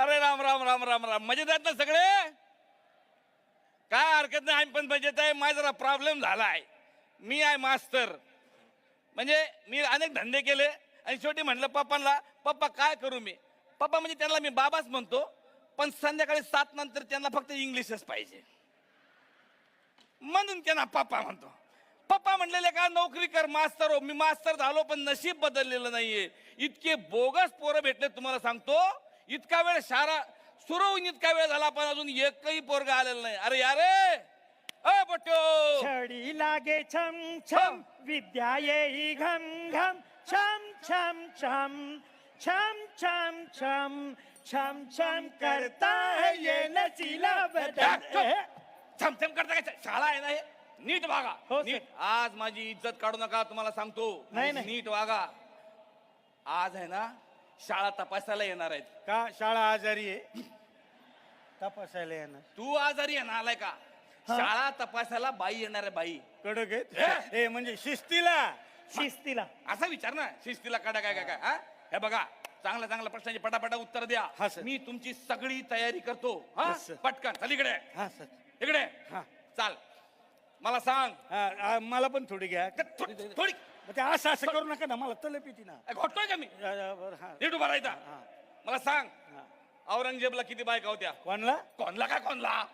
अरे राम राम राम राम राम. मजेत आहेत ना सगळे? काय हरकत नाही आम्ही पण मजेत आहे. माझा जरा प्रॉब्लेम झाला आहे मी आहे मास्तर. म्हणजे मी अनेक धंदे केले आणि शेवटी म्हटलं पप्पांना पप्पा काय करू मी? पप्पा म्हणजे त्यांना मी बाबाच म्हणतो पण संध्याकाळी सात नंतर त्यांना फक्त इंग्लिशच पाहिजे. म्हणून त्यांना पप्पा म्हणतो. पप्पा म्हणलेले का नोकरी कर मास्तर हो. मी मास्तर झालो पण नशीब बदललेलं नाहीये. इतके बोगस पोरं भेटले तुम्हाला सांगतो. इतका वेळ सुरू होऊन इतका वेळ झाला पण अजून एकही पोरगा आलेला नाही. अरे यारे! अ पट्यो छडी लागे छम छम विद्या येई घम घम छम छम छम छम छम छम छम छम करता है ये नचीला बदन। छमछम करता काय? शाळा आहे ना हे? नीट वागा. हो, नीट. आज माझी इज्जत काढू नका तुम्हाला सांगतो. नाही, नाही. नीट वागा. आज आहे ना शाळा तपासायला येणार आहेत. का? शाळा आजारी आहे? तपासायला येणार. तू आजारी आहे ना आलाय का? शाळा तपासायला बाई येणार आहे बाई. कडक आहेत? हे? म्हणजे शिस्तीला? शिस्तीला. असा विचार ना शिस्तीला काढा काय काय काय हा? हे बघा चांगल्या चांगल्या प्रश्नांची पटापटा उत्तर हा, द्या सर. मी तुमची सगळी तयारी करतो हा? Yes, sir. पटकन चल इकडे. हा सर. इकडे. हा. चाल. मला सांग. हा, हा, मला पण थोडी घ्या. थोडी. ते असं असं करू नका ना मला तलप येते ना. घोटतोय का मी? या, या, बरं, हा. नीट उभा राहायचा. हा. मला सांग हा. औरंगजेबला किती बायका होत्या? कोणला? कोणला काय कोणला?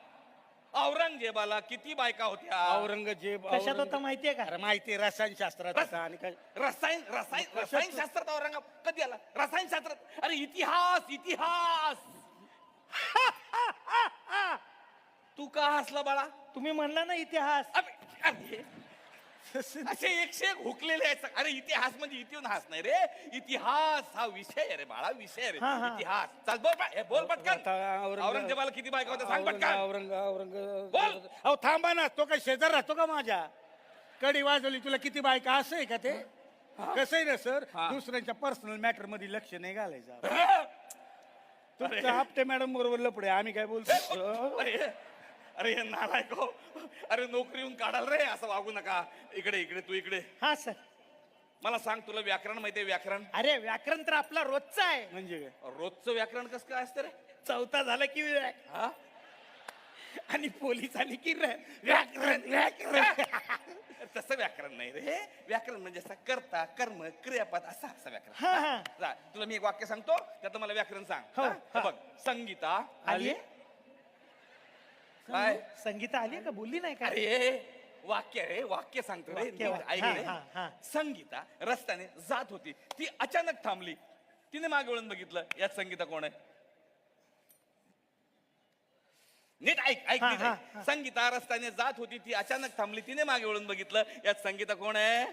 औरंगजेबाला किती बायका होत्या? औरंगजेब कशात औरंग- होता माहितीये का? अरे माहिती रसायनशास्त्रात होता आणि काय? रसायन रसायन रसायन शास्त्रात औरंगाबाद कधी आला? रसायन शास्त्रात अरे इतिहास इतिहास! तू का हसला बाळा? तुम्ही म्हणला ना इतिहास. अबे, अरे, असे एकशे एक हुकलेले आहेत. अरे इतिहास म्हणजे इतिहास हस नाही रे. इतिहास हा विषय आहे रे बाळा विषय आहे रे. हा, हा. इतिहास. चल बोल पा- हे बोल पटकन. औरंगजेबाला किती बायका होत्या सांग औरंग पटकन. औरंग औरंग बोल. अहो थांबा ना. तो काय शेजार राहतो का माझ्या? कडी वाजवली तुला किती बायका? असं आहे का ते? कसं आहे ना सर? हा. दुसऱ्यांच्या पर्सनल मॅटरमध्ये लक्ष नाही घालायचं. तुमचं हप्ते मॅडम बरोबर लपडे. आम्ही काय बोलतो अरे. अरे हे नालायक हो. अरे नोकरी येऊन काढाल रे असं वागू नका. इकडे इकडे तू इकडे. हा सर. मला सांग तुला व्याकरण माहितीये व्याकरण? अरे व्याकरण तर आपला रोजचा आहे. म्हणजे काय? रोजचं व्याकरण कसं काय असतं रे? चौथा झाला की हा? आणि पोलीस आली की र- व्याकरण व्याकरण. तसं व्याकरण नाही रे. व्याकरण म्हणजे असं कर्ता कर्म क्रियापद असं असं व्याकरण. हा हा. जा, तुला मी एक वाक्य सांगतो त्यात मला व्याकरण सांग. हो, हा? हा. बघ. संगीता आली? काय? संगीता आली का? बोलली नाही का अरे वाक्य रे वाक्य सांगतो रे वाक्य, नीट वाक्य. ऐक हा, रे. हा, हा. संगीता रस्त्याने जात होती. ती अचानक थांबली. तिने मागे वळून बघितलं यात संगीता कोण आहे? नीट ऐक ऐक हा, नीट हा, ऐक. संगीता रस्त्याने जात होती ती अचानक थांबली. तिने मागे वळून बघितलं यात संगीता कोण आहे?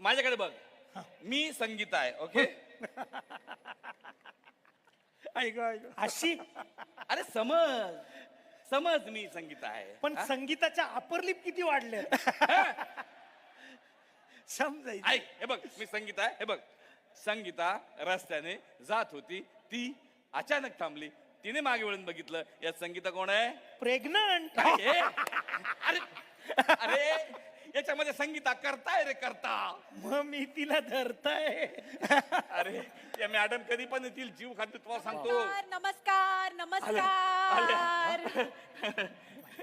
माझ्याकडे बघ. मी संगीता आहे ओके? ऐक ऐक. अशी अरे समज. समज मी संगीता आहे. पण हा? संगीताच्या अपर लिप किती वाढले समजायचं. ऐक हे बघ मी संगीता आहे हे बघ. संगीता रस्त्याने जात होती. ती अचानक थांबली. तिने मागे वळून बघितलं यात संगीता कोण आहे? प्रेग्नंट काय हे? अरे अरे याच्यामध्ये संगीता करताय रे करता. मग मी तिला धरताय. अरे या मॅडम कधी पण येतील जीव खाते तुम्हाला सांगतो. नमस्कार नमस्कार नमस्कार.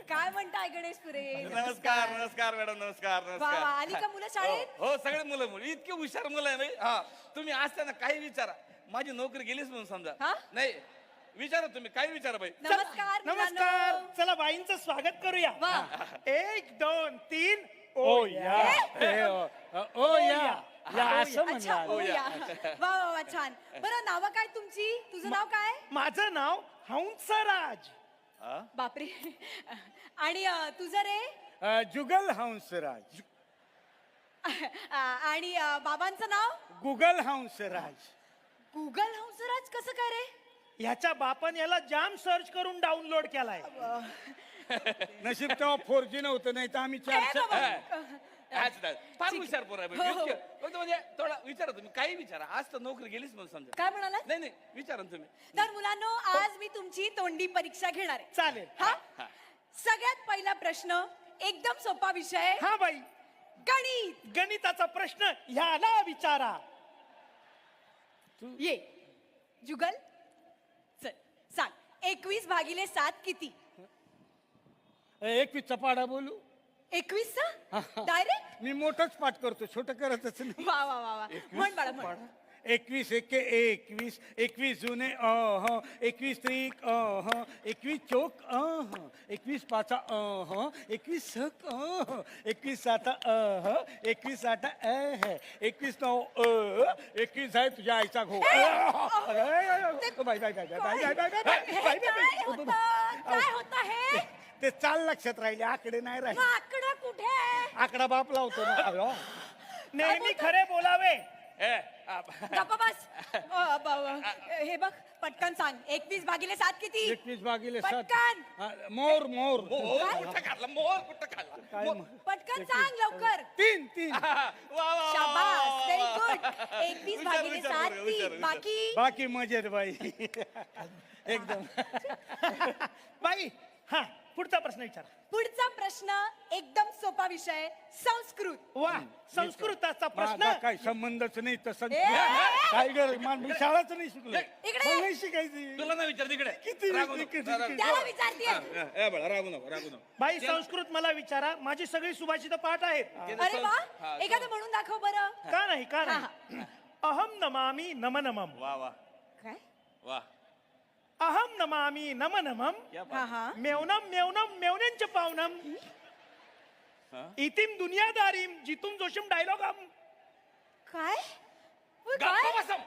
काय म्हणताय गणेश पुरे? नमस्कार नमस्कार मॅडम नमस्कार वा, वा. नमस्कार आली का मुलं शाळेत? हो हो, सगळे मुलं मुलं. इतके हुशार मुलं आहे. हा तुम्ही असताना काही विचारा. माझी नोकरी गेलीच म्हणून समजा. हा? नाही विचारा तुम्ही काही विचारा बाई. नमस्कार नमस्कार मुलांनो. चला बाईंचं स्वागत करूया. वा. एक दोन तीन. ओ या ओ, ओ या या असं अच्छा. म्हणलं हो या वा वा वा छान. बरं नाव काय तुमची? तुझं नाव काय? माझं नाव हंसराज. हा? बापरे. आणि अ, तुझं रे? अ, जुगल हंसराज. आणि अ, बाबांचं नाव? गुगल हंसराज. गुगल हंसराज? कसं काय रे? ह्याच्या बापान याला जाम सर्च करून डाउनलोड केलाय. नशीब तेव्हा फोर जी नव्हतं नाही तर आम्ही चार. फार पोर बाई. हो, हो. म्हणजे थोडा विचारा तुम्ही काही विचारा. आज तर नोकरी गेलीच म्हणून समजा. काय म्हणाला नाही नाही विचारा ना तुम्ही. तर मुलांनो आज मी तुमची तोंडी परीक्षा घेणार आहे. चालेल. हा? सगळ्यात पहिला प्रश्न एकदम सोपा विषय. हा बाई. गणित. गणिताचा प्रश्न ह्याला विचारा. ये. जुगल चल सांग. एकवीस भागिले सात किती? एक चपाडा बोलू एकवीस डायरेक्ट मी मोठंच पाठ करतो छोट करतच नाही वा वा वा वा म्हण बाळा म्हण एकवीस एके एकवीस एकवीस जुने अह एकवीस त्रिक अह एकवीस चोक अह एकवीस पाचा अह एकवीस सक अह एकवीस साता अह एकवीस आठा अह एकवीस नऊ अ एकवीस आहे तुझ्या आईचा घो bye bye bye bye bye bye bye bye bye हे काय होतं? काय होतं हे ते चाल लक्षात राहिले आकडे नाही राहिले. आकडा कुठे? आकडा बाप लावतो ना. अहो. नेहमी खरे बोलावे. ए, आ, गप्पा बस. अ, ब- ब- हे बघ पटकन सांग. एकवीस भागिले सात किती? एकवीस भागिले सात. पटकन. हा, मोर मोर. मोर कुठं खाल्ला? मोर कुठं खाल्ला? काय मोर- मग? पटकन सांग लवकर. तीन तीन. वा, वा, वा, वा, शाबास वा, व्हेरी वा. गुड एकवीस विचार, भागिले विचार, सात विचार, तीन. विचार. बाकी? बाकी मजेत बाई. एकदम. बाई हा. पुढचा प्रश्न विचारा. पुढचा प्रश्न एकदम सोपा विषय संस्कृत. वा संस्कृताचा प्रश्न. माझा काही संबंधच नाही तसं. ए! काय गरज मी शाळाच नाही शिकलो. इकडे. मला नाही शिकायची. तुला नाही विचार तिकडे किती रागू किती- नको, रागू त्याला नको. हा, बाळा, बाई संस्कृत मला विचारा. माझी सगळी सुभाषित पाठ आहेत. ते अरे वा एखादं म्हणून दाखव बरं. का नाही का हा, नाही अहम नमामि नम नमम वा वा. काय? वा. अहम नमामि नम नमम हा. हा मेवनम मेवनम मेवनेंच पावनम हा? इतिम दुनियादारीम जितुम जोशिम डायलॉग। हम काय? होय, गप्प काय? बसम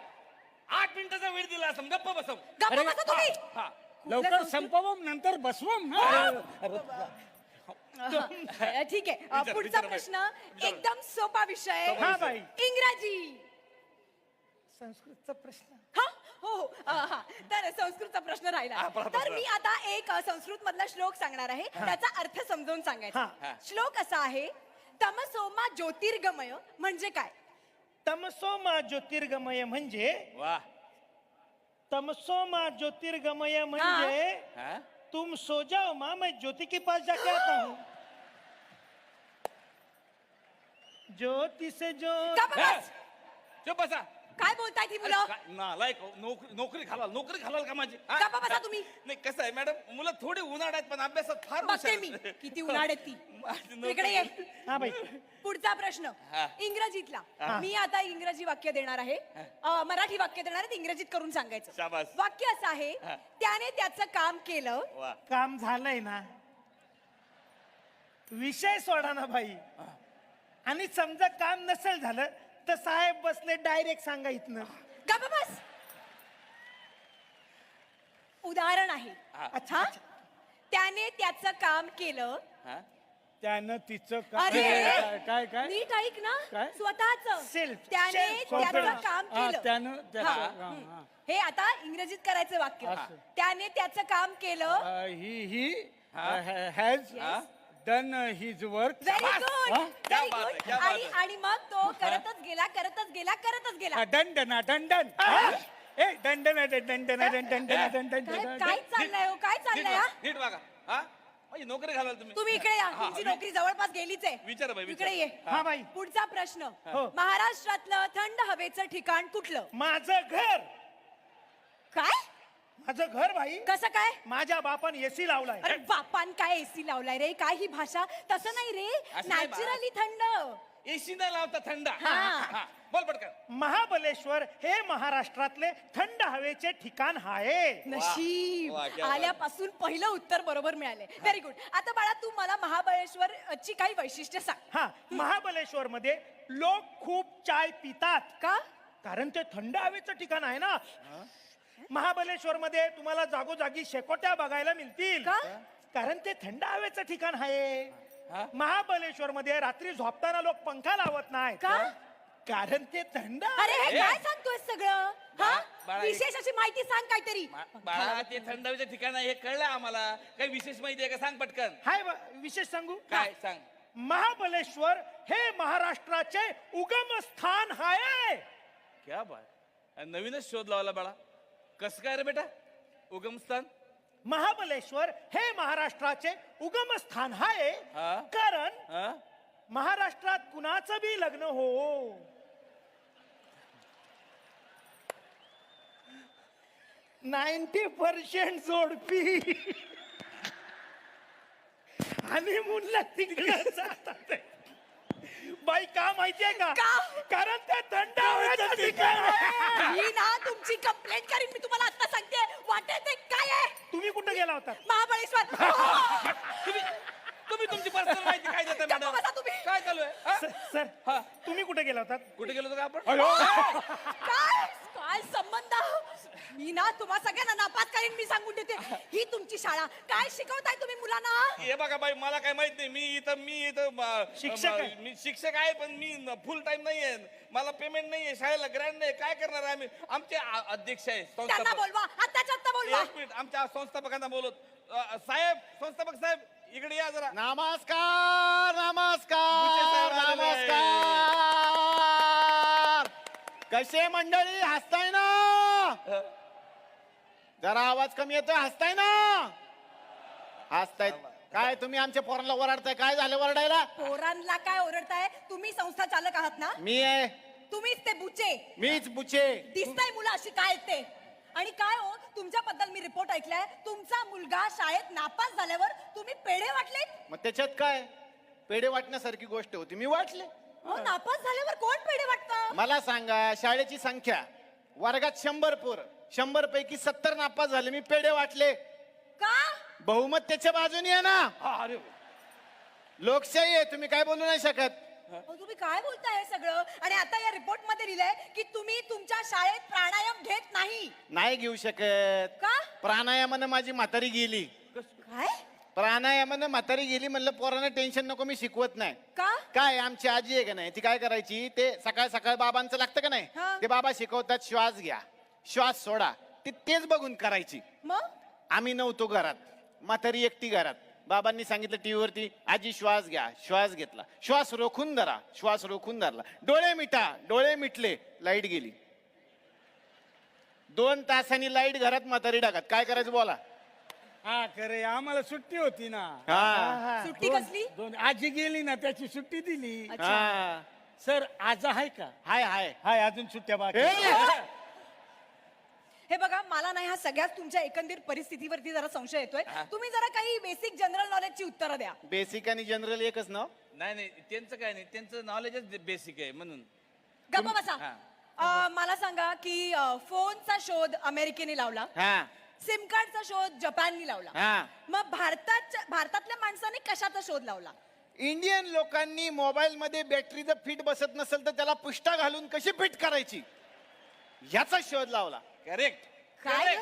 आठ मिनिटाचा वेळ दिला असम गप्प बसम गप्पा बसा तुम्ही. हा लवकर? संपवम नंतर बसवम अ, ठीक आहे. अ, विचार, पुढचा विचार. प्रश्न एकदम सोपा विषय हा बाई. इंग्रजी. संस्कृतचा प्रश्न. हा हो हो अ, हा. तर संस्कृतचा प्रश्न राहिला. तर मी आता एक संस्कृत मधला श्लोक सांगणार आहे. त्याचा अर्थ समजावून सांगायचा. श्लोक असा आहे तमसोमा ज्योतिर्गमय म्हणजे काय? तमसोमा ज्योतिर्गमय म्हणजे? वा. तमसोमा ज्योतिर्गमय म्हणजे? हा? तुम सो जाओ माँ मैं ज्योति के पास जाके आता हूँ। ज्योति से जो गप्प बस. चुप बसा। काय बोलताय ती मुलं? काय- नालायक हो, नोकरी नोकरी घालाल नोकरी घालाल का माझी? हा? गप्पा बसा तुम्ही. नाही कसं आहे मॅडम मुलं थोडी उन्हाळ आहेत पण अभ्यासात फार बघते मी आहेत. किती उन्हाळ ती. माझी नोकरी- इकडे ये. हा बाई. पुढचा प्रश्न. हा. इंग्रजीतला. मी आता इंग्रजी वाक्य देणार आहे. अ, मराठी वाक्य देणार आहे ते इंग्रजीत करून सांगायचं. शाबास. वाक्य असं आहे हा. त्याने त्याचं काम केलं. वा. काम झालंय ना. विषय सोडा ना भाई आणि समजा काम नसेल झालं तर साहेब बसले डायरेक्ट सांगा इथनं बस उदाहरण आहे हा. अच्छा त्याने त्याचं काम केलं हा? त्यानं तिचं का- अरे काय काय काय नीट ऐक ना काय? स्वतःच Self, त्याने self त्याचं confidence. काम हा, केलं त्यानं त्याचं हा, हा, हम्म. हा. हे आता इंग्रजीत करायचं वाक्य असं. त्याने त्याचं काम केलं ही ही हा? हॅज हा? डन हिज वर्क आणि मग तो करतच गेला करतच गेला करतच गेला डन डन डन डन ए done done done done done done done काय काय चाललंय हो? काय चाललंय नीट बघा. हा? नोकरी घालाल तुम्ही. तुम्ही इकडे या. तुमची नोकरी जवळपास गेलीच आहे. विचार इकडे ये. हा. बाई. पुढचा प्रश्न. हो. महाराष्ट्रातलं थंड हवेचं ठिकाण कुठलं? माझं घर. काय? माझं घर भाई. कसं काय? माझ्या बापान एसी लावलाय. अरे बापान काय एसी लावलाय रे? काय ही भाषा तसं नाही रे. असं नाही बा. नॅचरली थंड. एसी नाही लावता थंड. हा. हा, बोल पटकन. महाबलेश्वर हे महाराष्ट्रातले थंड हवेचे ठिकाण आहे. नशीब. वा, क्या बात. आल्यापासून पहिलं उत्तर बरोबर मिळालंय व्हेरी गुड आता बाळा तू मला महाबळेश्वर ची काही वैशिष्ट्य सांग. हा महाबलेश्वर मध्ये लोक खूप चाय पितात. का? कारण ते थंड हवेचं ठिकाण आहे ना. महाबलेश्वर मध्ये तुम्हाला जागोजागी शेकोट्या बघायला मिळतील. का? कारण ते थंड हवेचं ठिकाण आहे. हा? महाबलेश्वर मध्ये रात्री झोपताना लोक पंखा लावत नाहीत. का? कारण ते थंड अरे हे. काय सांगतोय सगळं? हा? बाळा, विशेष अशी माहिती सांग काहीतरी. बा- बाळा ते थंड हवेचं ठिकाण आहे हे कळलं आम्हाला. काही विशेष माहिती आहे का? सांग पटकन. हाय बा- विशेष सांगू? काय? सांग. महाबलेश्वर हे महाराष्ट्राचे उगम स्थान आहे. क्या बात. नवीनच शोध लावला बाळा. कसं काय रे बेटा? उगमस्थान महाबलेश्वर हे महाराष्ट्राचे उगम स्थान आहे हा? कारण हा? महाराष्ट्रात कुणाचं बी लग्न हो? नाईन्टी पर्सेंट जोडपी. आणि मुलं तिकडे जातात. बाई का माहितीये का? का? कारण ते थंडावण्याचं ठिकाण आहे. मी ना तुमची कंप्लेंट करीन मी तुम्हाला आता सांगते. वाटेल ते काय आहे? तुम्ही कुठे गेला होता? महाबळेश्वर. तुम्ही तुम्ही तुमची पर्सनल माहिती काय देता गप्प मॅडम बसा तुम्ही. काय चालू आहे? हा? सर हा. तुम्ही कुठे गेला होता? कुठे गेलो होतो का आपण? काय? काय संबंध? मी ना तुम्हा सगळ्यांना नापास करीन मी सांगून देते. ही तुमची शाळा. काय शिकवताय तुम्ही मुलांना? हे बघा बाई मला काय माहीत नाही. मी इथं मी इथं अ, शिक्षक आहे. मी शिक्षक आहे पण मी फुल टाइम नाहीये. मला पेमेंट नाहीये शाळेला ग्रँड नाही काय करणार आहे आम्ही? आमचे आ- अध्यक्ष आहे त्यांना संस्थापक बोलवा. आत्ताच्या आत्ता बोलवा. एक मिनिट आमच्या संस्थापकांना बोलत अ, साहेब संस्थापक साहेब इकडे या जरा. नमस्कार बुचे साहेब नमस्कार. आलेले आहे. नमस्कार कसे मंडळी हसताय ना? जरा आवाज कमी येतोय हसताय ना? हसताय काय तुम्ही आमच्या पोरांना ओरडताय? काय झालं ओरडायला? पोरांना काय ओरडताय? तुम्ही संस्था चालक आहात ना? मी आहे. तुम्हीच ते बुचे. मीच बुचे. दिसताय मुलं अशी काय आहेत ते? आणि काय हो तुमच्याबद्दल मी रिपोर्ट ऐकलाय. तुमचा मुलगा शाळेत नापास झाल्यावर तुम्ही पेढे वाटले? मग त्याच्यात काय? पेढे वाटण्यासारखी गोष्ट होती. मी वाटले. हो नापास झाल्यावर कोण पेढे वाटतं? मला सांगा शाळेची संख्या वर्गात शंभर पोर. शंभर पैकी सत्तर नापास झाले. मी पेढे वाटले. का? बहुमत त्याच्या बाजूने आहे ना. हा, अरे लोकशाही आहे तुम्ही काय बोलू नाही शकत. अहो, तुम्ही काय बोलताय हे सगळं? आणि आता या रिपोर्टमध्ये लिहिलंय की तुम्ही तुमच्या शाळेत प्राणायाम घेत नाही. नाही घेऊ शकत. का? प्राणायामानं माझी म्हातारी गेली. काय? प्राणायामानं म्हातारी गेली म्हणलं पोरांना टेन्शन नको मी शिकवत नाही. का? काय आमची आजी आहे का नाही? ती काय करायची? ते सकाळ सकाळ बाबांचं लागतं का हा. नाही ते बाबा शिकवतात श्वास घ्या. श्वास सोडा. ती तेच बघून करायची. मग? आम्ही नव्हतो घरात. म्हातारी एकटी घरात. बाबांनी सांगितलं टीव्हीवरती आजी श्वास घ्या. श्वास घेतला. श्वास रोखून धरा. श्वास रोखून धरला. डोळे मिटा. डोळे मिटले. लाइट गेली. दोन तासांनी लाइट घरात म्हातारी टाकत काय करायचं बोला. हा खरे आम्हाला सुट्टी होती ना. हा. सुट्टी दोन- कसली? दोन आजी गेली ना त्याची सुट्टी दिली. हा. सर आज आहे का? हाय हाय. हाय अजून सुट्ट्या बाकी ए! हे बघा मला नाही हा सगळ्याच तुमच्या एकंदर परिस्थितीवरती जरा संशय येतोय. तुम्ही जरा काही बेसिक जनरल नॉलेजची उत्तरं द्या. बेसिक आणि जनरल एकच ना नाही नाही त्यांचं काय नाही त्यांचं नॉलेजच बेसिक आहे म्हणून. गप्पा बसा. हा. अं, मला सांगा की अं, फोनचा शोध अमेरिकेने लावला. हा. सिम कार्डचा शोध जपानने लावला. हा. मग भारताच्या भारतातल्या माणसाने कशाचा शोध लावला? इंडियन लोकांनी मोबाईल मध्ये बॅटरी जर फिट बसत नसेल तर त्याला पुष्टा घालून कशी फिट करायची? ह्याचा शोध लावला. करेक्ट काय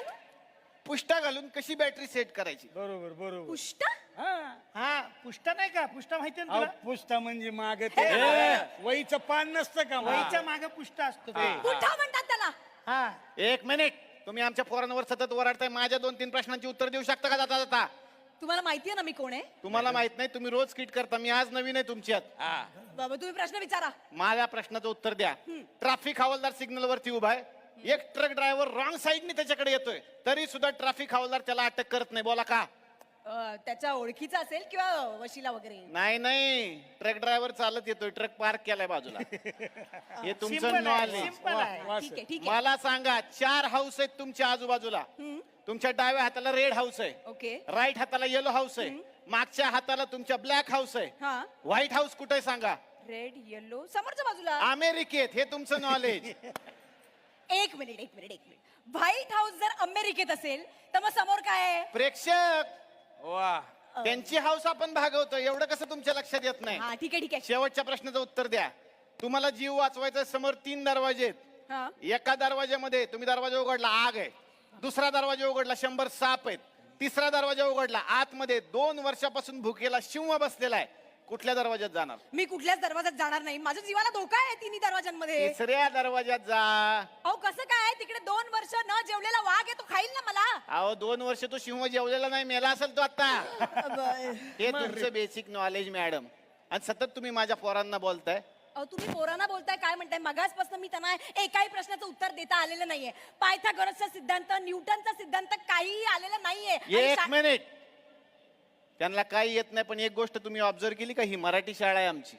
पुष्टा घालून कशी बॅटरी सेट करायची? बरोबर बरोबर. पुष्ट? हा. हा पुष्टा नाही का? पुष्टा माहितीये ना अहो, तुला? पुस्ता म्हणजे माग ते. वहीचं पान नसतं का? वहीच्या मागे पुष्टा असतो ते. पुठा म्हणतात त्याला. हा. एक मिनिट तुम्ही आमच्या पोरांवर सतत ओरडताय. माझ्या दोन तीन प्रश्नांची उत्तर देऊ शकता का जाता जाता? तुम्हाला माहितीये ना मी कोण आहे? तुम्हाला माहीत नाही. तुम्ही रोज किट करता. मी आज नवीन आहे तुमच्यात हा बाबा तुम्ही प्रश्न विचारा. माझ्या प्रश्नाचं उत्तर द्या. ट्रॅफिक हवालदार सिग्नल वरती उभा आहे. एक ट्रक ड्रायव्हर रॉंग साईडने त्याच्याकडे येतोय. तरी सुद्धा ट्रॅफिक हवालदार त्याला अटक करत नाही. बोला का? अं, त्याच्या ओळखीचा असेल किंवा वशिला वगैरे? नाही नाही. ट्रक ड्रायव्हर चालत येतोय. ट्रक पार्क केलाय बाजूला. हे तुमचं आहे नॉलेज सिंपल आहे. वा, ठीक सर. आहे. ठीक आहे. मला सांगा चार हाऊस आहेत तुमच्या आजूबाजूला. तुमच्या डाव्या हाताला रेड हाऊस आहे. ओके. राईट हाताला येलो हाऊस आहे. मागच्या हाताला तुमच्या ब्लॅक हाऊस आहे. हा. व्हाईट हाऊस कुठे सांगा. रेड येलो समोरच्या बाजूला. अमेरिकेत. हे तुमचं नॉलेज एक मिनिट एक मिनिट एक मिनिट. व्हाईट हाऊस जर अमेरिकेत असेल तर मग समोर काय आहे? प्रेक्षक! वा. त्यांची हाऊस आपण भागवतो एवढं कसं तुमच्या लक्षात येत नाही? हा ठीक आहे ठीक आहे. शेवटच्या प्रश्नाचं उत्तर द्या. तुम्हाला जीव वाचवायचा समोर तीन दरवाजे आहेत. हा. एका दरवाज्यामध्ये तुम्ही दरवाजा उघडला आग आहे. दुसरा दरवाजा उघडला शंभर साप आहेत. तिसरा दरवाजा उघडला आतमध्ये दोन वर्षापासून भुकेला शिव बसलेला आहे. कुठल्या दरवाज्यात जाणार? मी कुठल्याच दरवाजात जाणार नाही. माझ्या जीवाला धोका आहे तिन्ही दरवाजांमध्ये तिसऱ्या दरवाज्यात जा. अहो कसं काय? तिकडे दोन वर्ष न जेवलेला वाघ आहे तो खाईल ना मला? अहो दोन वर्ष तो सिंह जेवलेला नाही मेला असेल तो आता. हे तुमचं बेसिक नॉलेज मॅडम आणि सतत तुम्ही माझ्या पोरांना बोलताय. अहो तुम्ही पोरांना बोलताय काय म्हणताय? मगाचपासून मी त्यांना एकाही प्रश्नाचं उत्तर देता आलेलं नाहीये. पायथागोरसचा सिद्धांत न्यूटनचा सिद्धांत काहीही आलेलं नाहीये. आणि एक शा- मिनिट त्यांना काही येत नाही पण एक गोष्ट तुम्ही ऑब्झर्व केली का? ही मराठी शाळा आहे आमची.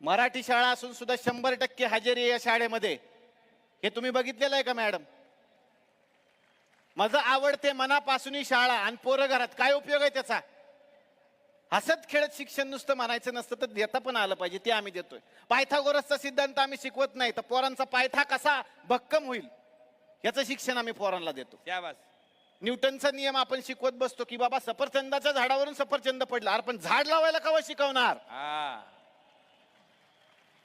मराठी शाळा असून सुद्धा शंभर टक्के हजेरी या शाळेमध्ये. हे तुम्ही बघितलेलं आहे का मॅडम माझं आवडते मनापासून ही शाळा आणि पोरं घरात. काय उपयोग आहे त्याचा? हसत खेळत शिक्षण नुसतं म्हणायचं नसतं तर देता पण आलं पाहिजे ते आम्ही देतोय. पायथागोरसचा सिद्धांत आम्ही शिकवत नाही तर पोरांचा पायथा कसा भक्कम होईल? याचं शिक्षण आम्ही पोरांना देतो. शाबास. न्यूटनचा नियम आपण शिकवत बसतो की बाबा सफरचंदाच्या झाडावरून सफरचंद पडलं. अरे पण झाड लावायला कवा शिकवणार? हा.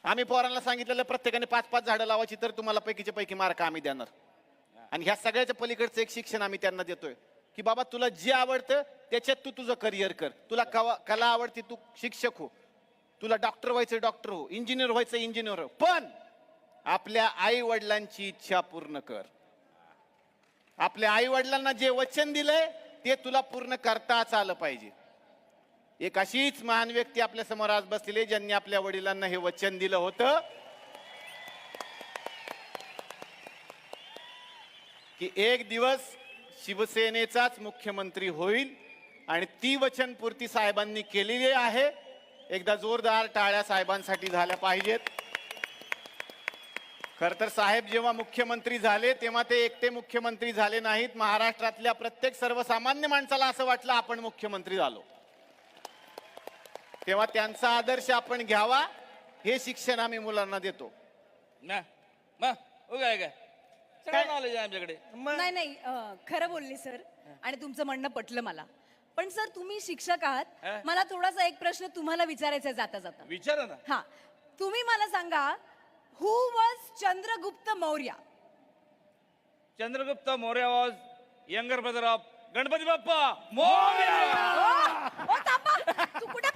आम्ही पोरांना सांगितलेलं प्रत्येकाने पाच पाच झाडं लावायची तर तुम्हाला पैकीच्या पैकी मार्क आम्ही देणार. आणि ह्या सगळ्याच्या पलीकडचं एक शिक्षण आम्ही त्यांना देतोय. की बाबा तुला जे आवडतं त्याच्यात तू तुझं करिअर कर. तुला कवा- कला आवडते तू शिक्षक हो. तुला डॉक्टर व्हायचं डॉक्टर हो. इंजिनियर व्हायचं इंजिनियर हो. पण आपल्या आई वडिलांची इच्छा पूर्ण कर. आपल्या आई वडिलांना जे वचन दिलंय ते तुला पूर्ण करताच आलं पाहिजे. एक अशीच महान व्यक्ती आपल्यासमोर आज बसलेली आहे, ज्यांनी आपल्या वडिलांना हे वचन दिलं होतं. की एक दिवस शिवसेनेचाच मुख्यमंत्री होईल आणि ती वचनपूर्ती साहेबांनी केलेली आहे. एकदा जोरदार टाळ्या साहेबांसाठी झाल्या पाहिजेत. खर तर साहेब जेव्हा मुख्यमंत्री झाले तेव्हा ते एकटे मुख्यमंत्री झाले नाहीत. महाराष्ट्रातल्या प्रत्येक सर्वसामान्य माणसाला असं वाटलं आपण मुख्यमंत्री झालो. तेव्हा त्यांचा आदर्श आपण घ्यावा हे शिक्षण आम्ही मुलांना देतो. ना मग काय? नॉलेज आहे आमच्याकडे. नाही नाही अं, खरं बोलले सर. आणि तुमचं म्हणणं पटलं मला. पण सर तुम्ही शिक्षक हा? आहात मला थोडासा एक प्रश्न तुम्हाला विचारायचा आहे जाता जाता विचारा ना. हा. तुम्ही मला सांगा who was Chandragupta Maurya Chandragupta Maurya was younger brother of Ganapati Bappa Maurya ओ, ओ, थांबा. तू कुठे